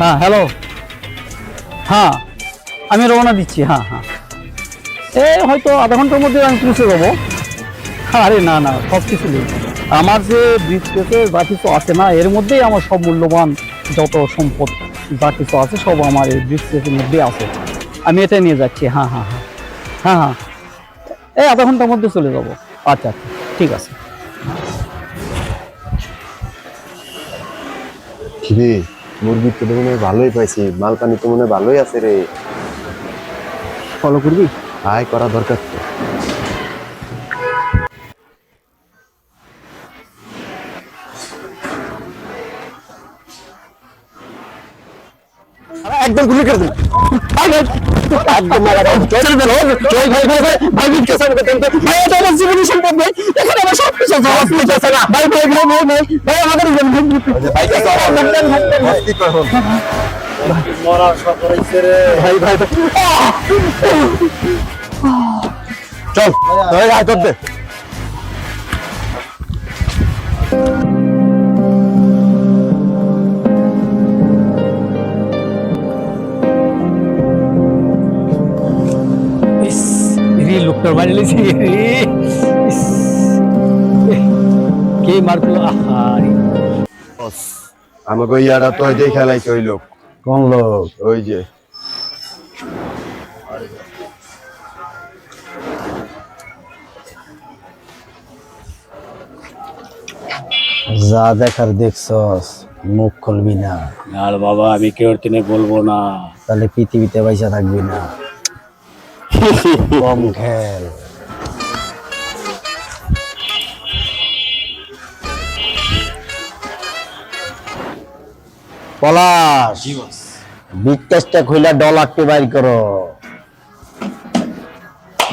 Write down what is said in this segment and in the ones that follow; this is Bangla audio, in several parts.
হ্যাঁ হ্যালো হ্যাঁ আমি রওনা দিচ্ছি হ্যাঁ হ্যাঁ। এ, হয়তো আধা ঘণ্টার মধ্যে আমি পৌঁছে যাব। আরে না না, সব কিছু নেই। আমার যে ব্রিজ কেসে যা কিছু আছে না, এর মধ্যেই আমার সব মূল্যবান যত সম্পদ যা কিছু আছে, সব আমার এই ব্রিজ কেসের মধ্যেই আছে। আমি এটা নিয়ে যাচ্ছি হ্যাঁ হ্যাঁ হ্যাঁ। হ্যাঁ হ্যাঁ। এই আধা ঘণ্টার মধ্যে চলে যাব। আচ্ছা আচ্ছা ঠিক আছে। মুরগির তো মনে হয় ভালোই পাইছি মাল পানি তো মনে হয় ভালোই আছে রে। ফলো করবি? আয় করা দরকার তো। একদম গুলি করে দিন একদম চল ভাই ভাই ভাই ভাই বিটকে সব ভাই এটা আমার জীবনের সম্পদ ভাই এখানে আমার সব কিছু জবাব হয়ে যাচ্ছে না ভাই ভাই ভাই ভাই ভাই ভাই আমাদের ভাই কি করব ভাই ভাই চল আয় তোর বাড়ি লেছি কে মারলো আহারে আমাকে ইয়ারা তো এই খেলাইছে ওই লোক। কোন লোক? ওই যে। যা দেখার দেখছস মুখ খুলবি না। আর বাবা আমি কেউ বলব না। তাহলে পৃথিবীতে পয়সা থাকবি না। কম খেল পলাশ বিকাশটা খুইলা ডলারটি বাইর করো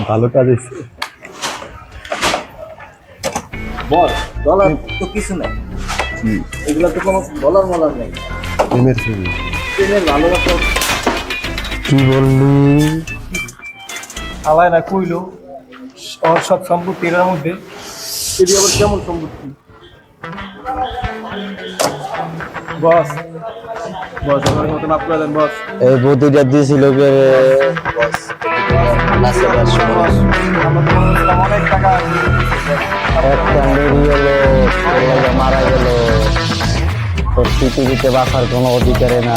ভালো কাজ হয়েছে ডলার তো কিছু নাই। এগুলো তো কোনো ডলার মলার নেই। প্রেমের ছবি ট্রেনের ভালোবাসা কি বললি? আলায় না কইলো ওর সব সম্পত্তি এর মধ্যে। এটি আবার কেমন সম্পত্তি? বস। বস আমার মতো মাফ করে দেন বস। এই বুদ্ধিটা দিয়েছিল বস। অনেক টাকা একটা বেরিয়ে ছেলেটা মারা গেল। তোর পৃথিবীতে বাঁচার কোনো অধিকারে না।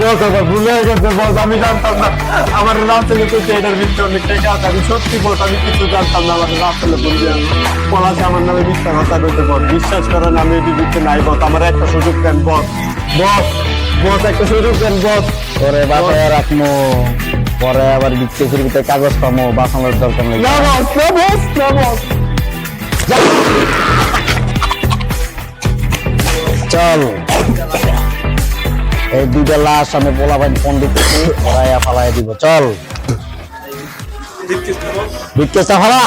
বস আমার ভুল গেছে বস আমি জানতাম না। আমার রাস্তা যেতে এটার ভিতরে অনেক টাকা আছে আমি সত্যি বস আমি কিছু জানতাম না আমার পলাশে নামে মিথ্যা কথা কইতে বস বিশ্বাস করেন আমি এটি দিতে নাই বস আমার একটা সুযোগ দেন বস বস বস একটা সুযোগ দেন বস পরে রাখব পরে আবার বিক্রি ভিতরে কাগজ পাবো বাঁচানোর দরকার নেই। না বস না বস না বস চল। এই দুইটা লাশ আমি পোলাপাইন পন্ডিত পড়াইয়া ফালাইয়া দিব। চল। বিক্রেতা ফালা